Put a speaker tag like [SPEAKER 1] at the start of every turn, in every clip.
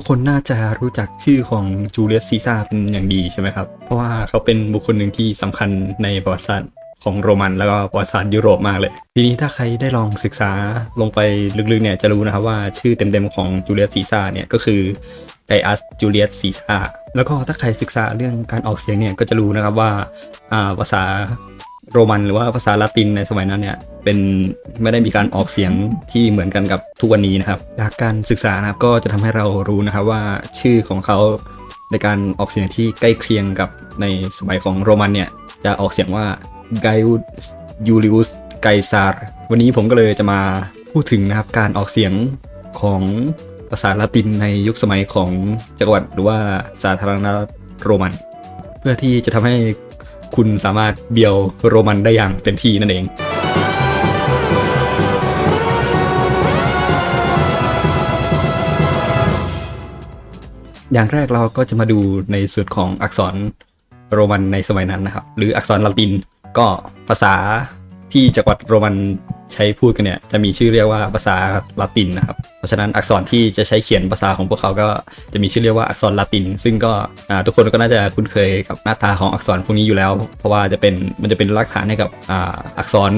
[SPEAKER 1] ทุกคนน่าจะรู้จักชื่อของจูเลียสซีซ่าเป็นอย่างดีใช่ไหมครับ เพราะว่าเขาเป็นบุคคลหนึ่งที่สำคัญในประวัติศาสตร์ของโรมันแล้วก็ประวัติศาสตร์ยุโรปมากเลย ทีนี้ถ้าใครได้ลองศึกษาลงไปลึกๆเนี่ยจะรู้นะครับว่าชื่อเต็มๆของจูเลียสซีซ่าเนี่ยก็คือไกอัสจูเลียสซีซ่าแล้วก็ถ้าใครศึกษาเรื่องการออกเสียงเนี่ยก็จะรู้นะครับว่าอ่าภาษา โรมันหรือว่าภาษาละตินในสมัยนั้นเนี่ยเป็นไม่ได้มีการออกเสียงที่เหมือนกันกับทุกวันนี้นะครับจากการศึกษานะครับก็จะทำให้เรารู้นะครับว่าชื่อของเขาในการออกเสียงที่ใกล้เคียงกับในสมัยของโรมันเนี่ยจะออกเสียงว่าไกอุยูลิอุสไกซาร์วันนี้ผมก็เลยจะมาพูดถึงนะครับการออกเสียงของภาษาละตินในยุคสมัยของจักรวรรดิหรือว่าสาธารณรัฐโรมัน เพื่อที่จะทำให้ คุณสามารถเบียวโรมันได้อย่างเต็มที่นั่นเองอย่างแรกเราก็จะมาดูในส่วนของอักษรโรมันในสมัยนั้นนะครับ หรืออักษรละตินก็ภาษาที่จักรวรรดิโรมัน ใช้พูดกันเนี่ยจะมีชื่อเรียกว่าภาษาละตินนะครับ เพราะฉะนั้นอักษรที่จะใช้เขียนภาษาของพวกเขาก็จะมีชื่อเรียกว่าอักษรละติน ซึ่งก็ทุกคนก็น่าจะคุ้นเคยกับหน้าตาของอักษรพวกนี้อยู่แล้ว เพราะว่าจะเป็นมันจะเป็นรากฐานให้กับอ,อักษร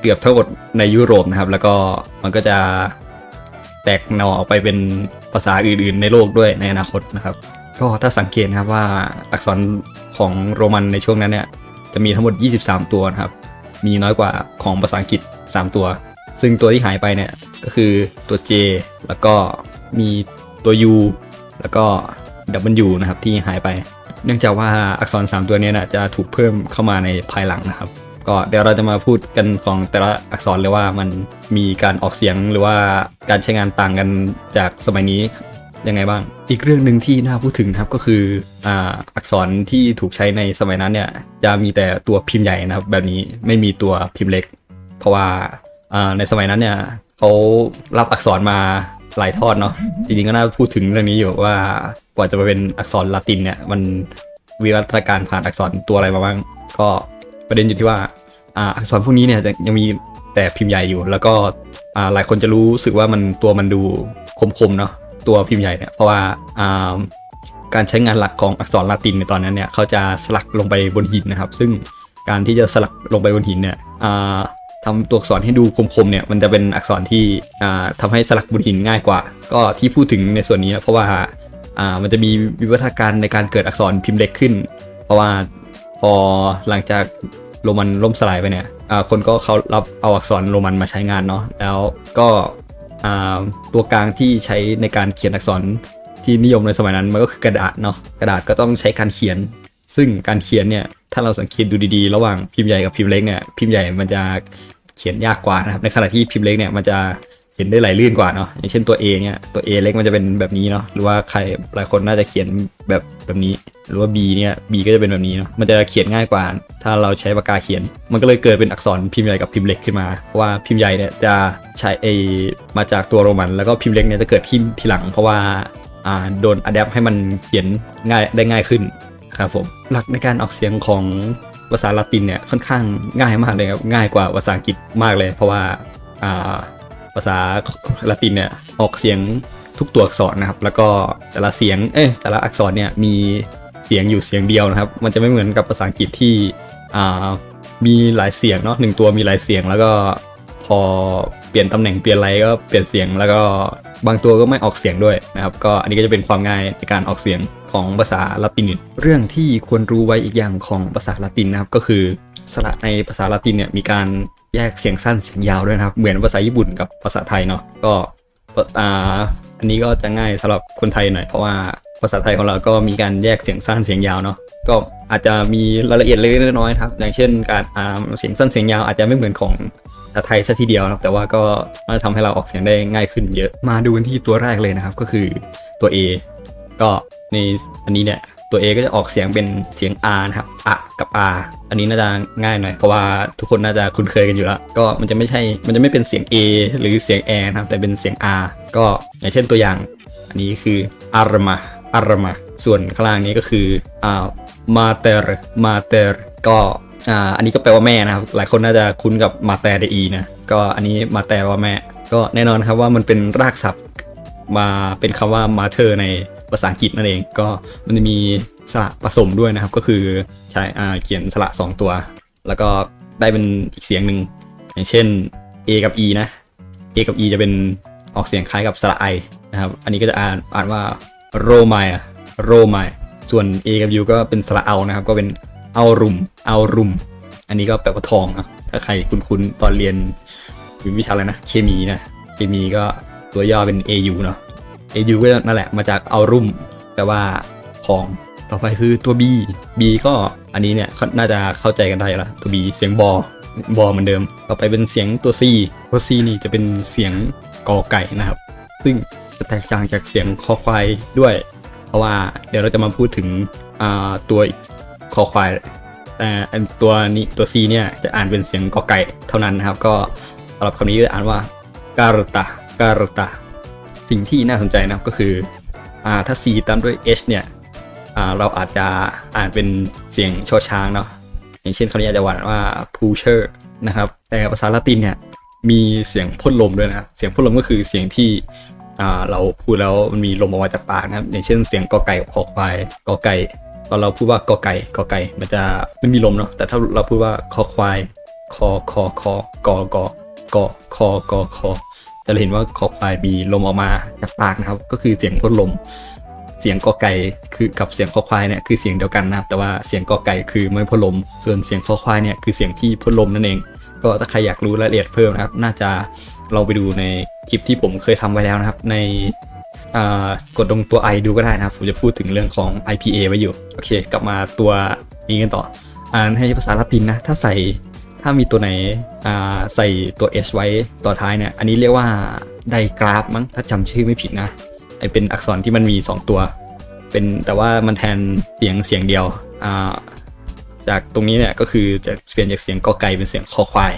[SPEAKER 1] เกือบทั้งหมดในยุโรปนะครับ แล้วก็มันก็จะแตกหน่อออกไปเป็นภาษาอื่น ๆ ในโลกด้วยในอนาคตนะครับก็ถ้าสังเกตนะครับว่าอักษรของโรมันในช่วงนั้นเนี่ยจะมีทั้งหมด 23 ตัวนะครับ มีน้อยกว่าของภาษาอังกฤษ 3 ตัว ซึ่งตัวที่หายไปเนี่ยก็คือตัว J แล้วก็มีตัว U แล้วก็ W นะครับที่หายไป เนื่องจากว่าอักษร 3 ตัวนี้นะจะถูกเพิ่มเข้ามาในภายหลังนะครับ ก็เดี๋ยวเราจะมาพูดกันของแต่ละอักษรเลยว่ามันมีการออกเสียงหรือว่าการใช้งานต่างกันจากสมัยนี้ยังไงบ้าง อีกเรื่องหนึ่งที่น่าพูดถึงนะครับก็คืออ่าอักษรที่ถูกใช้ในสมัยนั้นเนี่ยจะมีแต่ตัวพิมพ์ใหญ่นะครับ แบบนี้ไม่มีตัวพิมพ์เล็ก เพราะว่าในสมัยนั้นเนี่ยเขารับอักษรมาหลายทอดเนาะจริงๆก็น่าพูดถึงเรื่องนี้อยู่ว่ากว่าจะมาเป็นอักษรละตินเนี่ยมันวิวัฒนาการผ่านอักษรตัวอะไรมาบ้าง ก็ประเด็นอยู่ที่ว่าอักษรพวกนี้เนี่ยยังมีแต่พิมพ์ใหญ่อยู่ แล้วก็หลายคนจะรู้สึกว่ามันตัวมันดูคมๆเนาะตัวพิมพ์ใหญ่เนี่ยเพราะว่าการใช้งานหลักของอักษรละตินในตอนนั้นเนี่ยเขาจะสลักลงไปบนหินนะครับ ซึ่งการที่จะสลักลงไปบนหินเนี่ย อ่าทำตัวอักษรให้ดูคมๆเนี่ยมันจะเป็นอักษรที่อ่าทำให้สลักบนหินง่ายกว่า ก็ที่พูดถึงในส่วนนี้เพราะว่ามันจะมีวิวัฒนาการในการเกิดอักษรพิมพ์เล็กขึ้น เพราะว่าพอหลังจากโรมันล่มสลายไปเนี่ยคนก็เขารับเอาอักษรโรมันมาใช้งานเนาะแล้วก็ตัวกลางที่ใช้ในการเขียนอักษรที่นิยมในสมัยนั้นมันก็คือกระดาษเนาะกระดาษก็ต้องใช้การเขียน ซึ่งการเขียนเนี่ยถ้าเราสังเกตดูดีๆ ระหว่างพิมพ์ใหญ่กับพิมพ์เล็กเนี่ยพิมพ์ใหญ่มันจะ เขียนยากกว่านะครับ ในขณะที่พิมพ์เล็กเนี่ยมันจะเขียนได้ไหลลื่นกว่าเนาะอย่างเช่นตัว A เนี่ยตัว A เล็กมันจะเป็นแบบนี้เนาะหรือว่าใครหลายคนน่าจะเขียนแบบแบบนี้ หรือว่า B เนี่ย B ก็จะเป็นแบบนี้เนาะมันจะเขียนง่ายกว่า ถ้าเราใช้ปากกาเขียน มันก็เลยเกิดเป็นอักษรพิมพ์ใหญ่กับพิมพ์เล็กขึ้นมาเพราะว่าพิมพ์ใหญ่เนี่ยจะใช้ไอมาจากตัวโรมัน แล้วก็พิมพ์เล็กเนี่ยจะเกิดที่ทีหลัง เพราะว่าอ่าโดนอัดแอปให้มันเขียนง่ายได้ง่ายขึ้นครับผมหลักในการออกเสียงของ ภาษาละตินเนี่ยค่อนข้างง่ายมากเลยครับง่ายกว่าภาษาอังกฤษมากเลย เพราะว่าภาษาละตินเนี่ยออกเสียงทุกตัวอักษรนะครับ แล้วก็แต่ละเสียงเอ้ยแต่ละอักษรเนี่ยมีเสียงอยู่เสียงเดียวนะครับ มันจะไม่เหมือนกับภาษาอังกฤษที่มีหลายเสียงเนาะหนึ่งตัวมีหลายเสียงแล้วก็ พอเปลี่ยนตำแหน่งเปลี่ยนอะไรก็เปลี่ยนเสียงแล้วก็บางตัวก็ไม่ออกเสียงด้วยนะครับ ก็อันนี้ก็จะเป็นความง่ายในการออกเสียงของภาษาละตินเรื่องที่ควรรู้ไว้อีกอย่างของภาษาละตินนะครับก็คือสระในภาษาละตินเนี่ยมีการแยกเสียงสั้นเสียงยาวด้วยนะครับ เหมือนภาษาญี่ปุ่นกับภาษาไทยเนาะก็อ่าอันนี้ก็จะง่ายสำหรับคนไทยหน่อยเพราะว่าภาษาไทยของเราก็มีการแยกเสียงสั้นเสียงยาวเนาะก็อาจจะมีรายละเอียดเล็กๆน้อยๆครับ อย่างเช่น การเสียงสั้นเสียงยาวอาจจะไม่เหมือนของ ภาษาไทยซะทีเดียวนะครับแต่ว่าก็มันทำให้เราออกเสียงได้ง่ายขึ้นเยอะมาดูกันที่ตัวแรกเลยนะครับ ก็คือตัว A ก็ในอันนี้เนี่ยตัว A ก็จะออกเสียงเป็นเสียง R นะครับอะกับ R อันนี้น่าจะง่ายหน่อยเพราะว่าทุกคนน่าจะคุ้นเคยกันอยู่แล้ว ก็มันจะไม่ใช่มันจะไม่เป็นเสียง A หรือเสียง A นะครับแต่เป็นเสียง R ก็อย่างเช่นตัวอย่าง อันนี้คือ arma arma ส่วนข้างล่างนี้ก็คืออ่า mater mater ก็ อ่าอันนี้ก็แปลว่าแม่นะครับ หลายคนน่าจะคุ้นกับ mater de นะก็อันนี้ mater ว่าแม่ ก็แน่นอนครับว่ามันเป็นรากศัพท์มาเป็นคำว่า matter ในภาษาอังกฤษนั่นเองก็มันจะมีสระผสมด้วยนะครับ ก็คือใช้อ่าเขียนสระสองตัว แล้วก็ได้เป็นอีกเสียงหนึ่งอย่างเช่น A กับ E นะ A กับ E จะเป็นออกเสียงคล้ายกับสระ I นะครับ อันนี้ก็จะอ่านอ่านว่า r o m i r o m i ส่วน A กับ U ก็เป็นสระเอานะครับ ก็เป็น เอารุมเอารุม อันนี้ก็แปลว่าทองนะถ้าใครคุ้นๆตอนเรียนวิชาอะไรนะ เคมีนะ เคมีก็ตัวย่อเป็น AU เนาะ AU ก็นั่นแหละมาจากเอารุมแปลว่าทองต่อไปคือตัว B B ก็อันนี้เนี่ยน่าจะเข้าใจกันได้ละตัว B เสียงบอบอเหมือนเดิม ต่อไปเป็นเสียงตัว C ตัว C นี่จะเป็นเสียงกอไก่นะครับ ซึ่งจะแตกต่างจากเสียงคอควายด้วย เพราะว่าเดี๋ยวเราจะมาพูดถึงตัวอีก คอควายแต่อันตัวนี้ตัว C เนี่ยจะอ่านเป็นเสียงกอไก่เท่านั้นนะครับ ก็สำหรับคำนี้จะอ่านว่าการตาการตาสิ่งที่น่าสนใจนะครับก็คืออ่าถ้า C ตามด้วย H เนี่ยอ่าเราอาจจะอ่านเป็นเสียงชอช้างเนาะอย่างเช่นคำนี้อาจจะอ่านว่า pusher นะครับ แต่ภาษาละตินเนี่ยมีเสียงพ่นลมด้วยนะ เสียงพ่นลมก็คือเสียงที่อ่าเราพูดแล้วมันมีลมออกมาจากปากนะครับ อย่างเช่นเสียงกอไก่กับคอควายกอไก่ ตอนเราพูดว่ากอไก่กอไก่ มันจะไม่มีลมเนาะแต่ถ้าเราพูดว่าคอควายคอคอคอกอกอกอคอกอคอจะเห็นว่าคอควายมีลมออกมาจากปากนะครับ ก็คือเสียงพ่นลม เสียงกอไก่คือกับเสียงคอควายเนี่ยคือเสียงเดียวกันนะครับ แต่ว่าเสียงกอไก่คือไม่พ่นลม ส่วนเสียงคอควายเนี่ยคือเสียงที่พ่นลมนั่นเอง ก็ถ้าใครอยากรู้รายละเอียดเพิ่มนะครับ น่าจะเราไปดูในคลิปที่ผมเคยทำไว้แล้วนะครับ ใน กดตรงตัว i ดูก็ได้นะครับ ผมจะพูดถึงเรื่องของ IPA ไว้อยู่ โอเค กลับมาตัวนี้กันต่อ อ่านให้ภาษาละตินนะ ถ้าใส่ถ้ามีตัวไหนใส่ตัว s ไว้ต่อท้ายเนี่ย อันนี้เรียกว่าไดกราฟมั้ง ถ้าจำชื่อไม่ผิดนะ ไอเป็นอักษรที่มันมี 2 ตัว เป็นแต่ว่ามันแทนเสียงเสียงเดียว จากตรงนี้เนี่ยก็คือจะเปลี่ยนจากเสียงกอไก่เป็นเสียงคอควาย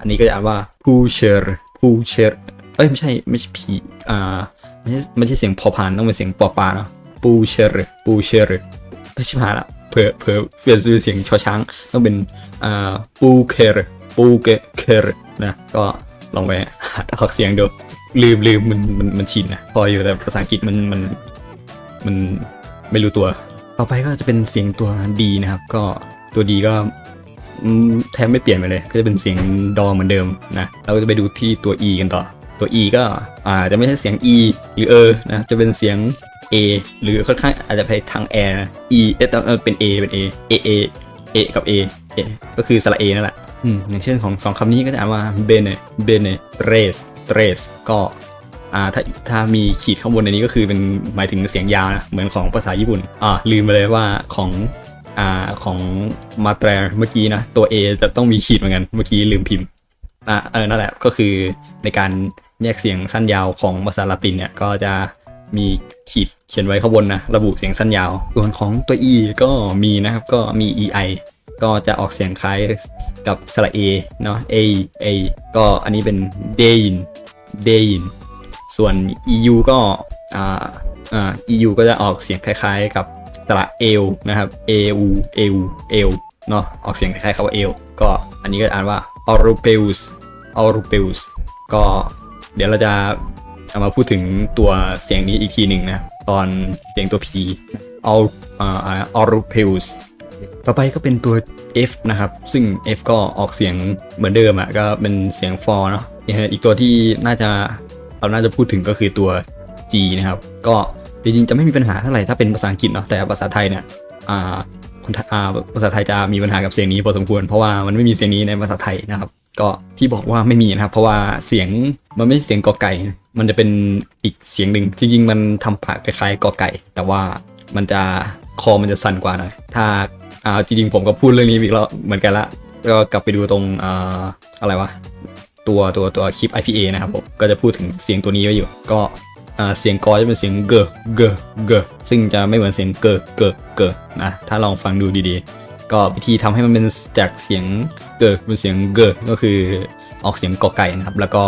[SPEAKER 1] อันนี้ก็จะอ่านว่า pusher pusher เอ้ยไม่ใช่ไม่ใช่ผีอ่า ไม่ใช่ไม่ใช่เสียงพอพานต้องเป็นเสียงปอปลาเนาะ pusher pusher เอ้ยชิบหายละเผลอเผลอเปลี่ยนเป็นเสียงชอช้างต้องเป็นอ่า puker puker นะก็ลองไปหัดออกเสียงดูลืมลืมมันมันมันชินนะพออยู่แต่ภาษาอังกฤษมันมันมันไม่รู้ตัว ต่อไปก็จะเป็นเสียงตัวดีนะครับ ก็ตัวดีก็แทบไม่เปลี่ยนไปเลย ก็จะเป็นเสียงดอเหมือนเดิมนะเราก็จะไปดูที่ตัว e กันต่อ ตัว e ก็อาจจะไม่ใช่เสียง e หรือ e นะจะเป็นเสียง a หรือค่อนข้างอาจจะไปทาง air e เอ๊ะแต่เออเป็น a เป็น a a a a กับ a a ก็คือสระ a นั่นแหละอืมอย่างเช่นของสองคำนี้ก็จะอ่านว่า bene bene res res ก็อ่าถ้าถ้ามีขีดข้างบนในนี้ก็คือเป็นหมายถึงเสียงยาวนะเหมือนของภาษาญี่ปุ่นอ่าลืมไปเลยว่าของอ่าของมาแตรเมื่อกี้นะตัว a จะต้องมีขีดเหมือนกันเมื่อกี้ลืมพิมพ์อะเออนั่นแหละก็คือในการ แยกเสียงสั้นยาวของภาษาละตินเนี่ยก็จะมีขีดเขียนไว้ข้างบนนะระบุเสียงสั้นยาว ส่วนของตัว e ก็มีนะครับก็มี ei ก็จะออกเสียงคล้ายกับสระ a เนาะ a a ก็อันนี้เป็น dein dein ส่วน eu ก็อ่าอ่า eu ก็จะออกเสียงคล้ายๆ กับสระ eu นะครับ eu eu eu เนาะออกเสียงคล้ายๆคำว่า eu ก็อันนี้ก็อ่านว่า Europeus Europeus ก็ เดี๋ยวเราจะเอามาพูดถึงตัวเสียงนี้อีกทีหนึ่งนะ ตอนเสียงตัว P Au อ่า Europeus ต่อไปก็เป็นตัว F นะครับ ซึ่ง F ก็ออกเสียงเหมือนเดิมอะ่ะก็เป็นเสียง for เนาะอีกตัวที่น่าจะเราน่าจะพูดถึงก็คือตัว G นะครับ ก็จริงๆจะไม่มีปัญหาเท่าไหร่ถ้าเป็นภาษาอังกฤษเนาะแต่ภาษาไทยเนี่ยอ่าคนไทยอ่าภาษาไทยจะมีปัญหากับเสียงนี้พอสมควร เพราะว่ามันไม่มีเสียงนี้ในภาษาไทยนะครับ ก็ที่บอกว่าไม่มีนะครับ เพราะว่าเสียงมันไม่ใช่เสียงกอไก่ มันจะเป็นอีกเสียงหนึ่งจริงๆมันทำปากคล้ายๆกอไก่ แต่ว่ามันจะคอมันจะสั่นกว่าหน่อยถ้าอ่าจริงๆผมก็พูดเรื่องนี้อีกแล้วเหมือนกันละก็กลับไปดูตรงอ่าอะไรวะตัวตัวตัวคลิป IPA นะครับผมก็จะพูดถึงเสียงตัวนี้ไว้อยู่ ก็อ่าเสียงกอจะเป็นเสียงเกอเกอเกอซึ่งจะไม่เหมือนเสียงเกอเกอเกอนะถ้าลองฟังดูดีๆ ก็วิธีทำให้มันเป็นจากเสียงเกอเป็นเสียงเกอก็คือออกเสียงกอไก่นะครับ แล้วก็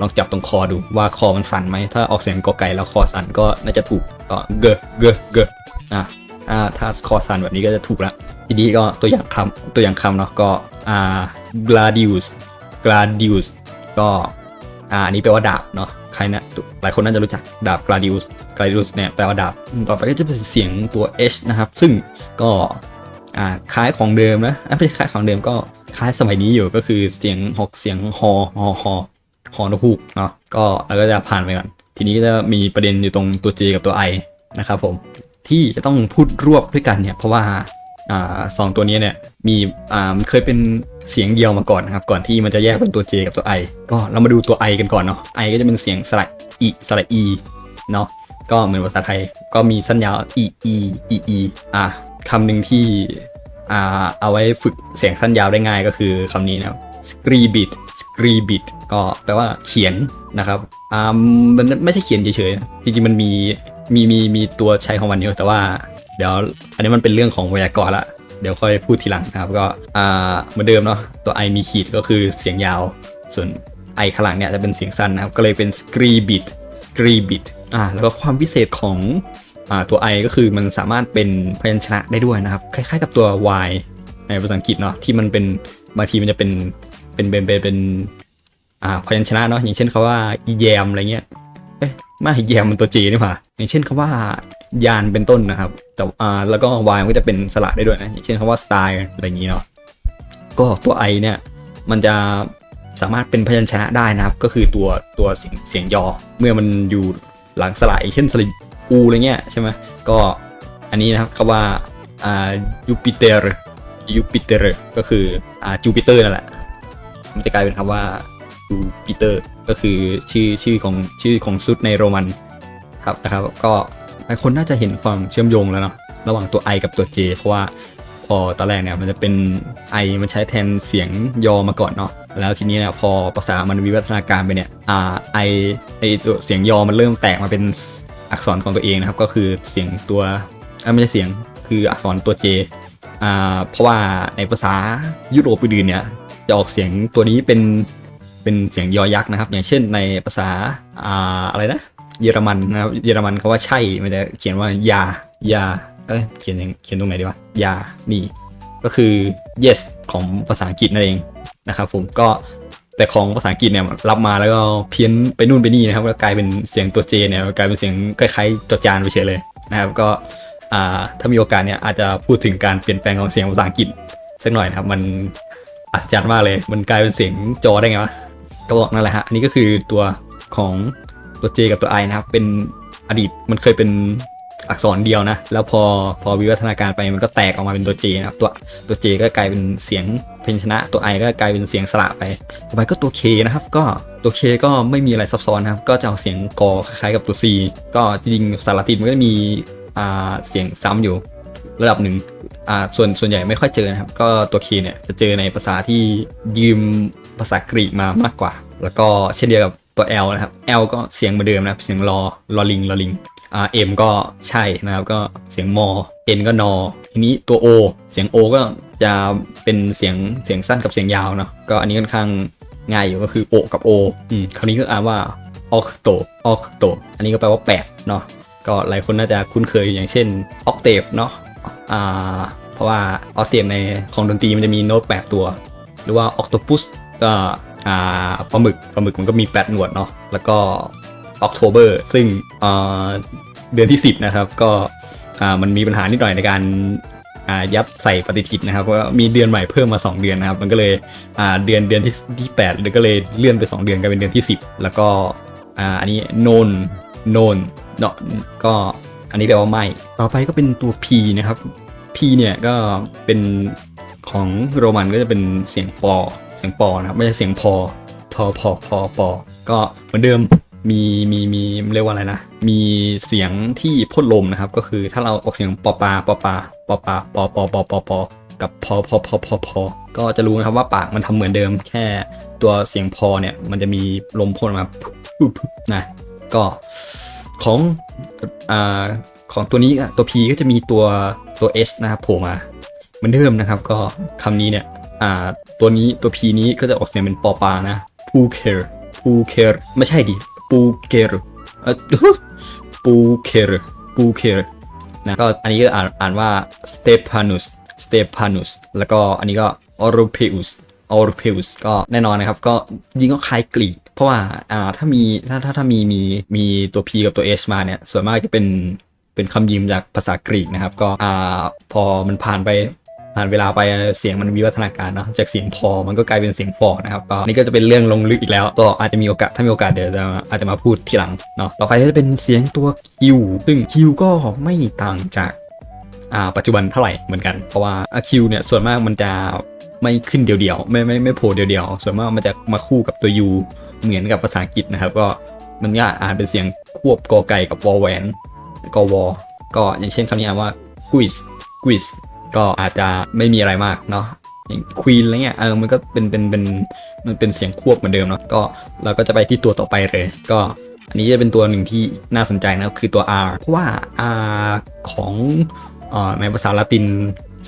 [SPEAKER 1] ลองจับตรงคอดูว่าคอมันสั่นไหมถ้าออกเสียงกอไก่แล้วคอสั่นก็น่าจะถูกก็เกอเกอเกออะอ่าถ้าคอสั่นแบบนี้ก็จะถูกละทีนี้ก็ตัวอย่างคำตัวอย่างคำเนาะก็อ่า gladius gladius ก็อ่าอันนี้แปลว่าดาบเนาะใครนะหลายคนน่าจะรู้จักดาบ gladius gladius เนี่ยแปลว่าดาบต่อไปก็จะเป็นเสียงตัว h นะครับ ซึ่งก็ อ่าคล้ายของเดิมนะอะไม่ใช่คล้ายของเดิมก็คล้ายสมัยนี้อยู่ก็คือเสียงหกเสียงฮอฮอฮอฮอนกฮูกเนาะก็เราก็จะผ่านไปก่อนทีนี้ก็จะมีประเด็นอยู่ตรงตัว J กับตัว I นะครับผมที่จะต้องพูดรวบด้วยกันเนี่ยเพราะว่าอ่าสองตัวนี้เนี่ยมีอ่ามันเคยเป็นเสียงเดียวมาก่อนนะครับก่อนที่มันจะแยกเป็นตัว J กับตัว I ก็เรามาดูตัว I กันก่อนเนาะ I ก็จะเป็นเสียงสระอีสระอีเนาะก็เหมือนภาษาไทยก็มีสั้นยาว e e e e อะ คำหนึ่งที่อ่าเอาไว้ฝึกเสียงสั้นยาวได้ง่ายก็คือคำนี้นะครับ screebit screebit ก็แปลว่าเขียนนะครับอ่ามันไม่ใช่เขียนเฉยๆจริงๆมันมีมีมีมีตัวใช้ของมันอยู่แต่ว่า เดี๋ยวอันนี้มันเป็นเรื่องของไวยากรณ์ละเดี๋ยวค่อยพูดทีหลังนะครับก็อ่าเหมือนเดิมเนาะตัว i มีขีดก็คือเสียงยาว ส่วน i ข้างหลังเนี่ยจะเป็นเสียงสั้นนะครับก็เลยเป็น screebit screebit อ่าแล้วก็ความพิเศษของ ตัว i ก็คือมันสามารถเป็นพยัญชนะได้ด้วยนะครับ คล้ายๆกับตัว y ในภาษาอังกฤษเนาะที่มันเป็นบางทีมันจะเป็นเป็นเป็นเป็นเป็นอ่าพยัญชนะเนาะอย่างเช่นคาว่าอีแยมอะไรเงี้ยเอ๊ะไม่แยมมันตัว J นี่หว่าอย่างเช่นคำว่ายานเป็นต้นนะครับ แต่อ่าแล้วก็ Y มันก็จะเป็นสระได้ด้วยนะอย่างเช่นคำว่า style อะไรอย่างนี้เนาะก็ตัว I เนี่ยมันจะสามารถเป็นพยัญชนะได้นะครับ ก็คือตัวตัวเสียงเสียงยอ เมื่อมันอยู่หลังสระอย่างเช่นสระ อูอะไรเงี้ยใช่ไหมก็อันนี้นะครับคำว่าอ่ายูปิเตอร์ยูปิเตอร์ก็คืออ่าจูปิเตอร์นั่นแหละมันจะกลายเป็นคำว่าจูปิเตอร์ก็คือชื่อชื่อของชื่อของซุดในโรมันครับนะครับ ก็หลายคนน่าจะเห็นความเชื่อมโยงแล้วเนาะระหว่างตัว I กับตัว J เพราะว่าพอตอนแรกเนี่ยมันจะเป็น I มันใช้แทนเสียงยอมาก่อนเนาะแล้วทีนี้เนี่ยพอภาษามันวิวัฒนาการไปเนี่ยอ่า I ไอตัวเสียงยอมันเริ่มแตกมาเป็น อักษรของตัวเองนะครับ ก็คือเสียงตัวไม่ใช่เสียงคืออักษรตัว J อ่าเพราะว่าในภาษายุโรปอื่นๆเนี่ยจะออกเสียงตัวนี้เป็นเป็นเสียงยอยักษ์นะครับ อย่างเช่นในภาษาอ่าอะไรนะเยอรมันนะครับเยอรมันเขาว่าใช่มันจะเขียนว่ายายาเอ้ยเขียนยังเขียนตรงไหนดีวะยานี่ก็คือ yes ของภาษาอังกฤษนั่นเองนะครับผมก็ แต่ของภาษาอังกฤษเนี่ยรับมาแล้วก็เพี้ยนไปนู่นไปนี่นะครับก็กลายเป็นเสียงตัว J เนี่ยกลายเป็นเสียงคล้ายๆจดจานไปเฉยเลยนะครับก็ถ้ามีโอกาสเนี่ยอาจจะพูดถึงการเปลี่ยนแปลงของเสียงภาษาอังกฤษสักหน่อยนะครับมันอัศจรรย์มากเลย มันกลายเป็นเสียงจอได้ไงวะก็นั่นแหละฮะอันนี้ก็คือตัวของตัว J กับตัว I นะครับเป็นอดีตมันเคยเป็น อักษรเดียวนะ แล้วพอพอวิวัฒนาการไปมันก็แตกออกมาเป็นตัว J นะครับตัวตัว J ก็กลายเป็นเสียงเพยัญชนะ ตัว I ก็กลายเป็นเสียงสระไปต่อไปก็ตัว K นะครับ ก็ตัว K ก็ไม่มีอะไรซับซ้อนนะครับ ก็จะเอาเสียงกอคล้ายๆกับตัว C ก็จริงๆภาษาละตินมันก็จะมีอ่าเสียงซ้ำอยู่ระดับหนึ่งอ่าส่วนส่วนใหญ่ไม่ค่อยเจอนะครับ ก็ตัวคีเนี่ยจะเจอในภาษาที่ยืมภาษากรีกมามากกว่า แล้วก็เช่นเดียวกับตัว L นะครับ L ก็เสียงเหมือนเดิมนะครับเสียงรอรอลิงรอลิง อ่า M ก็ใช่นะครับก็เสียงมอ N ก็นอทีนี้ตัว O เสียง O ก็จะเป็นเสียงเสียงสั้นกับเสียงยาวเนาะก็อันนี้ค่อนข้างง่ายอยู่ก็คือโอกับ O อืมคราวนี้ก็อ่านว่า octo octo อันนี้ก็แปลว่าแปดเนาะก็หลายคนน่าจะคุ้นเคยอย่างเช่น octave เนาะอ่าเพราะว่า octave ในของดนตรีมันจะมีโน้ต8ตัว หรือว่า octopus ก็อ่าปลาหมึกปลาหมึกมันก็มี 8 หนวดเนาะแล้วก็ october ซึ่งเดือนที่ 10 นะครับ ก็มันมีปัญหานิดหน่อยในการยัดใส่ปฏิทินนะครับว่ามีเดือนใหม่เพิ่มมา 2 เดือนนะครับ มันก็เลยเดือนเดือนที่ที่8เลยก็เลยเลื่อนไป 2 เดือนกลายเป็นเดือนที่ 10 แล้วก็อันนี้ known known เนาะก็อันนี้แปลว่าไม่ต่อไปก็เป็นตัว P นะครับ P เนี่ยก็เป็นของโรมันก็จะเป็นเสียงปอเสียงปอนะครับไม่ใช่เสียงพอพอพอพอปอก็เหมือนเดิม มีมีมีเรียกว่าอะไรนะ มีเสียงที่พ่นลมนะครับ ก็คือถ้าเราออกเสียงปอปาปอปาปอปาปอปอปอปอปอกับพอพอพอพอพอก็จะรู้นะครับว่าปากมันทำเหมือนเดิม แค่ตัวเสียงพอเนี่ยมันจะมีลมพ่นมานะก็ของอ่าของตัวนี้อะตัว P ก็จะมีตัวตัว H นะครับโผล่มาเหมือนเดิมนะครับ ก็คำนี้เนี่ยอ่าตัวนี้ตัว P นี้ก็จะออกเสียงเป็นปอปานะปูเคอร์ปูเคอร์ไม่ใช่ดิ ปูเคอร์ปูเคอร์ปูเคอร์นะก็อันนี้ก็อ่านอ่านว่า Stepanus Stepanus แล้วก็อันนี้ก็ Europeus Europeus ก็แน่นอนนะครับ ก็ยิงก็คล้ายกรีก เพราะว่าอ่าถ้ามีถ้าถ้าถ้ามีมีมีตัว P กับตัว H มาเนี่ย ส่วนมากจะเป็นเป็นคำยืมจากภาษากรีกนะครับ ก็อ่าพอมันผ่านไป ผ่านเวลาไปเสียงมันวิวัฒนาการเนาะจากเสียงพอมันก็กลายเป็นเสียงฟอนะครับก็อันนี่ก็จะเป็นเรื่องลงลึกอีกแล้ว ก็อาจจะมีโอกาสถ้ามีโอกาสเดี๋ยวจะอาจจะมาพูดทีหลังเนาะต่อไปจะเป็นเสียงตัว Q ซึ่ง Q ก็ไม่ต่างจากอ่าปัจจุบันเท่าไหร่เหมือนกัน เพราะว่าคิวเนี่ยส่วนมากมันจะไม่ขึ้นเดียวๆ ไม่ไม่ไม่โผล่เดียวๆ ส่วนมากมันจะมาคู่กับตัว U เหมือนกับภาษาอังกฤษนะครับ ก็มันก็อ่านเป็นเสียงควบกอไก่กับวอแหวนกอวอก็อย่างเช่นคำนี้อ่านว่า quiz quiz ก็อาจจะไม่มีอะไรมากเนาะอย่าง queen อะไรเงี้ยเออมันก็เป็นเป็นเป็นมันเป็นเสียงควบเหมือนเดิมเนาะก็เราก็จะไปที่ตัวต่อไปเลย ก็อันนี้จะเป็นตัวหนึ่งที่น่าสนใจนะคือตัว R เพราะว่า R ของออในภาษาละติน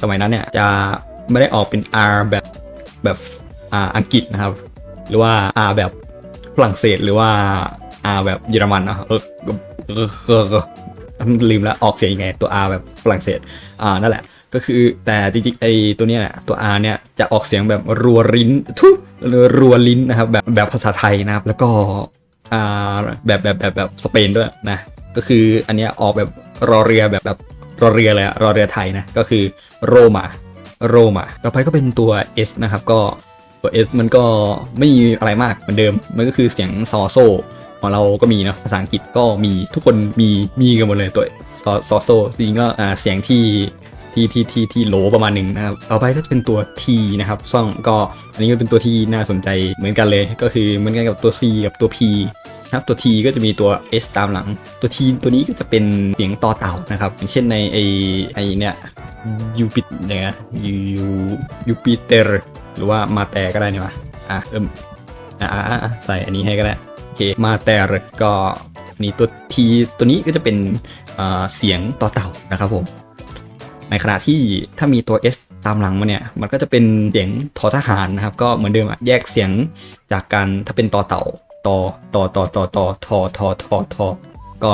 [SPEAKER 1] สมัยนั้นเนี่ยจะไม่ได้ออกเป็น R แบบแบบอ,อังกฤษนะครับ หรือว่า R แบบฝรั่งเศสหรือว่า R แบบเยอรมันเนะเออเออเออเออเออลืมแล้วออกเสียงยังไงตัว R แบบฝรั่งเศสอ่านั่นแหละ ก็คือแต่จริงๆไอตัวเนี้ยตัว R เนี่ยจะออกเสียงแบบรัวลิ้นทุรัวลิ้นนะครับแบบแบบภาษาไทยนะครับ แล้วก็อ่าแบบแบบแบบแบบสเปนด้วยนะก็คืออันเนี้ยออกแบบรอเรือแบบแบบรอเรือเลยอะรอเรือไทยนะก็คือโรมาโรมาต่อไปก็เป็นตัว S นะครับก็ตัว S มันก็ไม่มีอะไรมากเหมือนเดิม มันก็คือเสียงซอโซของเราก็มีเนอะภาษาอังกฤษก็มีทุกคนมีมีกันหมดเลยตัวซอซโซจริงก็เสียงที่ ที่ที่ที่ที่โหลประมาณหนึ่งนะครับต่อไปก็จะเป็นตัว T นะครับซ่องก็อันนี้ก็เป็นตัวที่น่าสนใจเหมือนกันเลย ก็คือเหมือนกันกับตัว C กับตัว P นะครับตัว T ก็จะมีตัว S ตามหลัง ตัว T ตัวนี้ก็จะเป็นเสียงต่อเต่านะครับอย่างเช่นในไอไอเนี่ยยูปิดเนี่ยยูยูยูปิเตอร์หรือว่ามาแต่ก็ได้นี่วะอะเอิ่มอะอะอะใส่อันนี้ให้ก็ได้โอเคมาแต่ก็นนี้ตัว T ตัวนี้ก็จะเป็นอ่าเสียงต่อเต่านะครับผม ในขณะที่ถ้ามีตัว S ตามหลังมาเนี่ย มันก็จะเป็นเสียงทอทหารนะครับ ก็เหมือนเดิมอะแยกเสียงจากการถ้าเป็นต่อเต่าต่อต่อต่อต่อต่อทอทอทอทอก็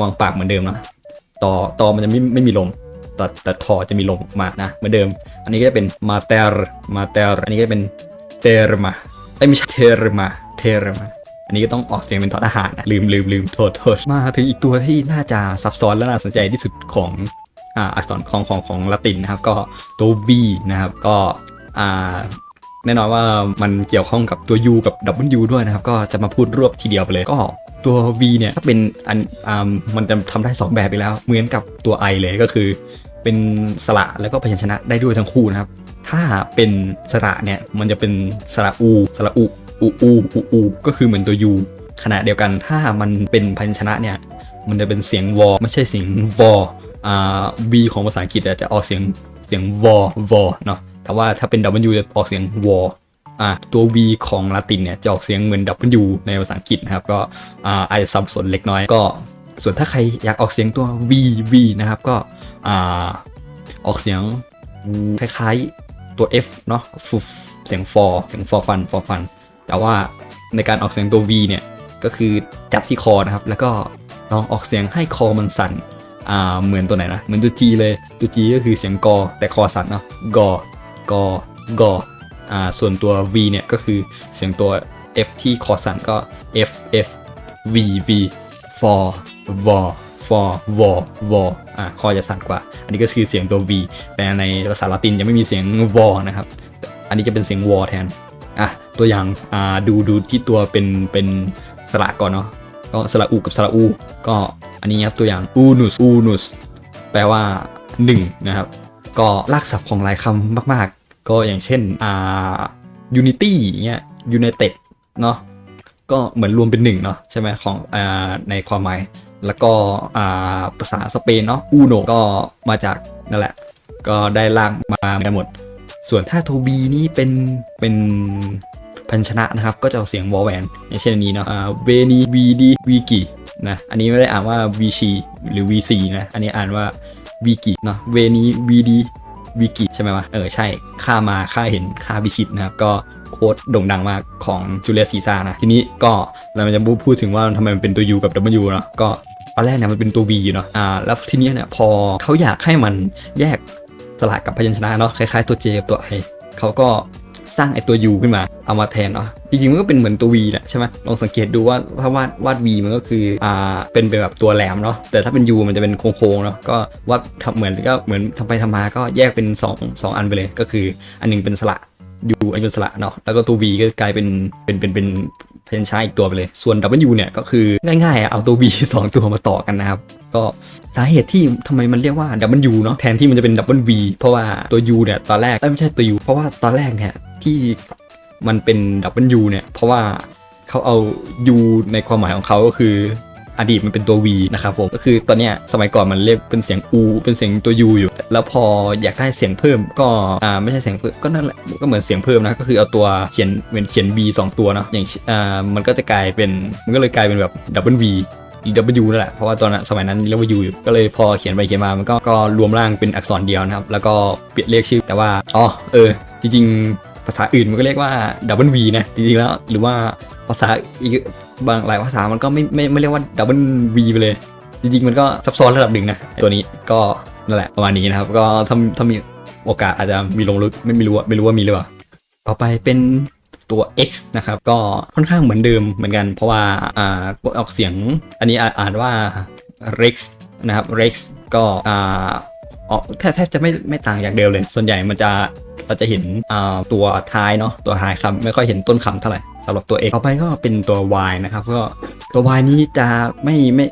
[SPEAKER 1] วางปากเหมือนเดิมนะต่อตอมันจะไม่ไม่มีลมแต่แต่ทอจะมีลมมานะเหมือนเดิม อันนี้ก็จะเป็นมาเตอร์มาเตอร์อันนี้ก็จะเป็นเตอร์มาไอ้ไม่ใช่เทอร์มาเทอร์มาอันนี้ก็ต้องออกเสียงเป็นทอทหารนะลืมลืมลืมโทษโทษมาถึงอีกตัวที่น่าจะซับซ้อนและน่าสนใจที่สุดของ อักษรของของของละตินนะครับ ก็ตัว V นะครับ ก็แน่นอนว่ามันเกี่ยวข้องกับตัว U กับ W ด้วยนะครับ ก็จะมาพูดรวบทีเดียวไปเลยก็ตัว V เนี่ยถ้าเป็นอันอมันจะทำได้ 2 แบบไปแล้ว เหมือนกับตัว I เลยก็คือ เป็นสระแล้วก็พยัญชนะได้ด้วยทั้งคู่นะครับ ถ้าเป็นสระเนี่ยมันจะเป็นสระอูสระอุอูอูอูอูก็คือเหมือนตัว U ขณะเดียวกันถ้ามันเป็นพยัญชนะเนี่ยมันจะเป็นเสียงวอไม่ใช่เสียงวอ อ่า V ของภาษาอังกฤษอะจะออกเสียงเสียงวอวอเนาะแต่ว่าถ้าเป็น W จะออกเสียงวออ่าตัว V ของละตินเนี่ยจะออกเสียงเหมือน W ในภาษาอังกฤษนะครับก็อ่าอาจจะสับสนเล็กน้อยก็ ส่วนถ้าใครอยากออกเสียงตัว V V นะครับก็อ่าออกเสียงคล้ายๆตัว F เนาะฟุเสียง for เสียง for fun for fun แต่ว่าในการออกเสียงตัว V เนี่ยก็คือจับที่คอนะครับ แล้วก็ลองออกเสียงให้คอมันสั่น อ่าเหมือนตัวไหนนะเหมือนตัว G เลยตัว G ก็คือเสียงกอแต่คอสั่นเนาะกอกอกออ่าส่วนตัว V เนี่ยก็คือเสียงตัว F ที่คอสั่นก็ F F V V for v for v v อ่าคอจะสั่นกว่า อันนี้ก็คือเสียงตัว V แต่ในภาษาละตินยังไม่มีเสียง v นะครับ อันนี้จะเป็นเสียง v แทน อะ ตัวอย่าง อ่า ดูดูที่ตัวเป็น เป็นสระก่อนเนาะ ก็สระอูกับสระอู ก็ อันนี้ครับตัวอย่างอูนุสอูนุสแปลว่า 1 นะครับ ก็ลากศัพท์ของหลายคำมาก ๆ ก็อย่างเช่นอ่า unity เงี้ย united เนาะก็เหมือนรวมเป็นหนึ่งเนาะใช่ไหมของอ่าในความหมาย แล้วก็อ่าภาษาสเปนเนาะอูโนก็มาจากนั่นแหละ ก็ได้ลากมากันหมด ส่วนถ้าโทบีนี้เป็นเป็นพยัญชนะนะครับ ก็จะออกเสียงวอแวนอย่างเช่นนี้เนาะอ่าเวนีวีดีวีกิ นะอันนี้ไม่ได้อ่านว่าวีชีหรือวีซีนะ อันนี้อ่านว่าวีกิเนาะเวนีวีดีวีกิใช่ไหมวะ เออ ใช่ข้ามาข้าเห็นข้าบิชิตนะครับ ก็โค้ดโด่งดังมากของจูเลียซีซ่านะ ทีนี้ก็เราจะพูดถึงว่าทำไมมันเป็นตัว U กับ W เนาะก็ตอนแรกเนี่ยมันเป็นตัว V อยู่เนาะอ่าแล้วทีนี้เนี่ยพอเขาอยากให้มันแยกสระกับพยัญชนะเนาะคล้ายๆตัว J กับตัว I เขาก็ สร้างไอตัว u ขึ้นมาเอามาแทนเนาะจริงๆมันก็เป็นเหมือนตัว v แหละใช่ไหมลองสังเกตดูว่าถ้าวาดวาด v มันก็คืออ่าเป็นเป็นแบบตัวแหลมเนาะแต่ถ้าเป็น u มันจะเป็นโค้งๆเนาะก็วาดเหมือนก็เหมือนทำไปทำมาก็แยกเป็น2งอันไปเลยก็คืออันหนึงเป็นสระ u อันเป็นสระเนาะแล้วก็ตัว v ก็กลายเป็นเป็นเป็นเป็นเพยัญชนะอีกตัวไปเลย ส่วน w เนี่ยก็คือง่ายๆ เอาตัว v สองตัวมาต่อกันนะครับ ก็สาเหตุที่ทำไมมันเรียกว่า W เนาะแทนที่มันจะเป็น W V เพราะว่าตัว U เนี่ยตอนแรกไม่ใช่ตัว U เพราะว่าตอนแรกเนี่ย ที่มันเป็น W เบิลยูเนี่ย เพราะว่าเขาเอา U ในความหมายของเขาก็คืออดีตมันเป็นตัว V นะครับผม ก็คือตอนเนี้ยสมัยก่อนมันเรียกเป็นเสียง U เป็นเสียงตัว U อยู่ แล้วพออยากได้เสียงเพิ่มก็อ่าไม่ใช่เสียงเพิ่มก็นั่นแหละก็เหมือนเสียงเพิ่มนะก็คือเอาตัวเขียนเป็นเขียน V สองตัวเนาะอย่างอ่ามันก็จะกลายเป็นมันก็เลยกลายเป็นแบบ W V หรือ W นั่นแหละ เพราะว่าตอนนั้นสมัยนั้นเรียกว่า U อยู่ ก็เลยพอเขียนไปเขียนมา มันก็ก็รวมร่างเป็นอักษรเดียวนะครับ แล้วก็เปลี่ยนเรียกชื่อ แต่ว่า อ๋อ เออ จริง ภาษาอื่นมันก็เรียกว่า W V นะจริงๆแล้ว หรือว่าภาษาอีกบางหลายภาษามันก็ไม่ไม่ไม่เรียกว่า W V ไปเลย จริงๆ มันก็ซับซ้อนระดับหนึ่งนะตัวนี้ก็นั่นแหละประมาณนี้นะครับ ก็ถ้าถ้ามีโอกาสอาจจะมีลงลึกไม่ไม่รู้ว่าไม่รู้ว่ามีหรือเปล่าต่อไปเป็นตัว X นะครับก็ค่อนข้างเหมือนเดิมเหมือนกัน เพราะว่าอ่าออกเสียงอันนี้อานอ่านว่า Rex นะครับ Rex ก็อ่า ออแทบแทบจะไม่ไม่ต่างจากเดิมเลย ส่วนใหญ่มันจะเราจะเห็นตัวท้ายเนาะตัวท้ายคำไม่ค่อยเห็นต้นคำเท่าไหร่สำหรับตัว X ต่อไปก็เป็นตัว Y นะครับก็ตัว Y นี้จะไม่ไม่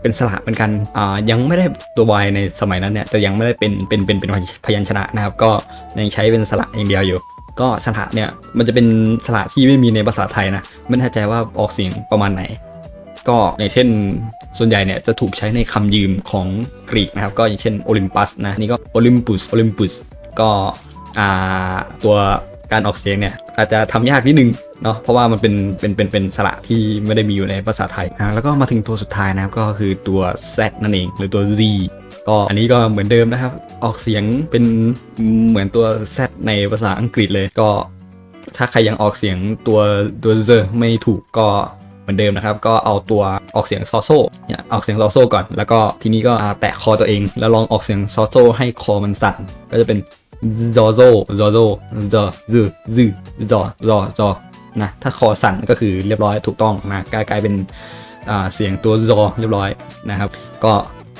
[SPEAKER 1] เป็นสระเหมือนกันอ่ายังไม่ได้ตัว Y ในสมัยนั้นเนี่ยแต่ยังไม่ได้เป็นเป็นเป็นเป็นพยัญชนะนะครับ ก็ยังใช้เป็นสระอย่างเดียวอยู่ ก็สระเนี่ยมันจะเป็นสระที่ไม่มีในภาษาไทยนะไม่แน่ใจว่าออกเสียงประมาณไหน ก็อย่างเช่นส่วนใหญ่เนี่ยจะถูกใช้ในคำยืมของกรีกนะครับ ก็อย่างเช่นโอลิมปัสนะนี่ก็โอลิมปุสโอลิมปุสก็ตัวการออกเสียงเนี่ยอาจจะทำยากนิดนึงเนาะเพราะว่ามันเป็นเป็นเป็นเป็นสระที่ไม่ได้มีอยู่ในภาษาไทยนะแล้วก็มาถึงตัวสุดท้ายนะครับก็คือตัว Z นั่นเอง หรือตัว Z ก็อันนี้ก็เหมือนเดิมนะครับ ออกเสียงเป็นเหมือนตัว Z ในภาษาอังกฤษเลยก็ ถ้าใครยังออกเสียงตัวตัว Z ไม่ถูกก็ มือนเดิมนะครับ ก็เอาตัวออกเสียงซอโซเนี่ยออกเสียงซอโซก่อน แล้วก็ทีนี้ก็แตะคอตัวเอง แล้วลองออกเสียงซอโซให้คอมันสั่น ก็จะเป็นซอโซซอโซซอซึซึซอซอซอนะถ้าคอสั่นก็คือเรียบร้อยถูกต้องนะกลายกลายเป็นเสียงตัวซอเรียบร้อยนะครับ ก็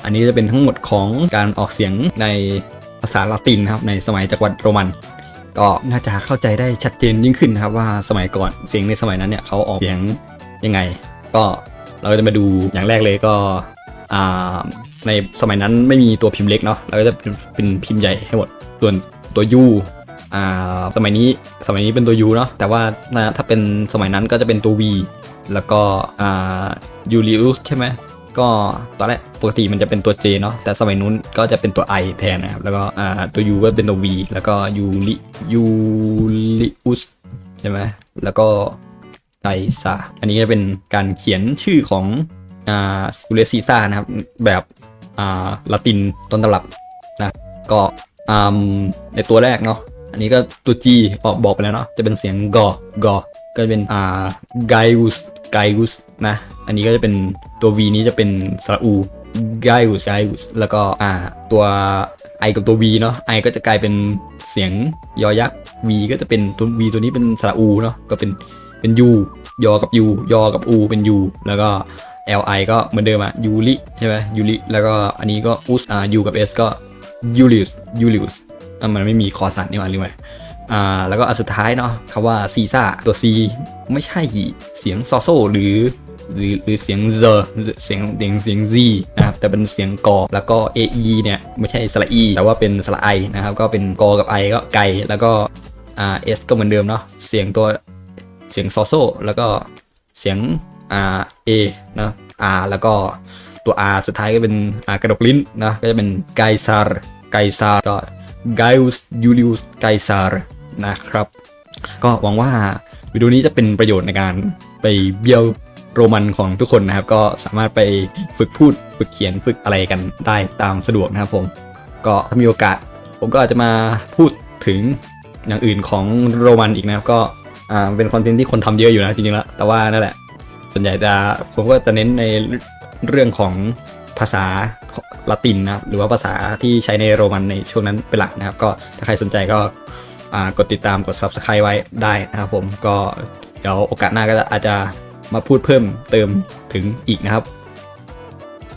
[SPEAKER 1] อันนี้จะเป็นทั้งหมดของการออกเสียงในภาษาละตินครับในสมัยจักรวรรดิโรมัน ก็น่าจะเข้าใจได้ชัดเจนยิ่งขึ้นนะครับว่าสมัยก่อนเสียงในสมัยนั้นเนี่ยเขาออกเสียง ยังไง ก็เราก็จะมาดูอย่างแรกเลยก็ในสมัยนั้นไม่มีตัวพิมพ์เล็กเนาะเราก็จะเป็นพิมพ์ใหญ่ให้หมดส่วนตัว U อ่าสมัยนี้สมัยนี้เป็นตัว U เนาะแต่ว่าถ้าเป็นสมัยนั้นก็จะเป็นตัว V แล้วก็อ่า Julius ใช่ไหมก็ตอนแรกปกติมันจะเป็นตัว J เนาะแต่สมัยนู้นก็จะเป็นตัว I แทนนะครับแล้วก็ตัว U ก็เป็นตัว V แล้วก็ Uli Julius ใช่ไหมแล้วก็ ไกซาอันนี้จะเป็นการเขียนชื่อของอ่าซูเลซีซ่านะครับ แบบอ่าละตินต้นตำรับนะก็อ่าในตัวแรกเนาะอันนี้ก็ตัว G ออกบอกไปแล้วเนาะจะเป็นเสียงกอกอก็จะเป็นอ่าไกอุสไกอุสนะอันนี้ก็จะเป็นตัว V นี้จะเป็นสระอูไกอุสไกอุสแล้วก็อ่าตัว I กับตัว V เนาะ I ก็จะกลายเป็นเสียงยอยักษ์ V ก็จะเป็นตัว V ตัวนี้เป็นสระอูเนาะก็เป็น เป็น U ยอกับ U ยอกับ U เป็น U แล้วก็ Li ก็เหมือนเดิมอะยูริใช่ไหมยูริแล้วก็อันนี้ก็อุสอ่า U กับ S ก็ Julius Julius อะมันไม่มีคอสันนี่หว่าหรือไงอ่าแล้วก็อันสุดท้ายเนาะคำว่าซีซ่าตัว C ไม่ใช่เสียงซอโซหรือหรือหรือเสียง z เสียงเสียงเสียง z นะครับแต่เป็นเสียงกอแล้วก็ ae เนี่ยไม่ใช่สระ e แต่ว่าเป็นสระ i นะครับก็เป็นกอกับ i ก็ไกลแล้วก็อ่า s ก็เหมือนเดิมเนาะเสียงตัว เสียงซอโซแล้วก็เสียงอ่า a นะ r แล้วก็ตัว r สุดท้ายก็เป็นอ่ากระดกลิ้นนะก็จะเป็นไกซาร์ไกซาร์ก็ไกอุสยูลิอุสไกซาร์นะครับ ก็หวังว่าวิดีโอนี้จะเป็นประโยชน์ในการไปเบี้ยวโรมันของทุกคนนะครับ ก็สามารถไปฝึกพูดฝึกเขียนฝึกอะไรกันได้ตามสะดวกนะครับผม ก็ถ้ามีโอกาส ผมก็อาจจะมาพูดถึงอย่างอื่นของโรมันอีกนะครับก็ อ่าเป็นคอนเทนต์ที่คนทำเยอะอยู่นะจริงๆแล้วแต่ว่านั่นแหละ ส่วนใหญ่จะผมก็จะเน้นในเรื่องของภาษาละตินนะครับหรือว่าภาษาที่ใช้ในโรมันในช่วงนั้นเป็นหลักนะครับ ก็ถ้าใครสนใจก็อ่ากดติดตามกด subscribe ไว้ได้นะครับผมก็เดี๋ยวโอกาสหน้าก็อาจจะมาพูดเพิ่มเติมถึงอีกนะครับ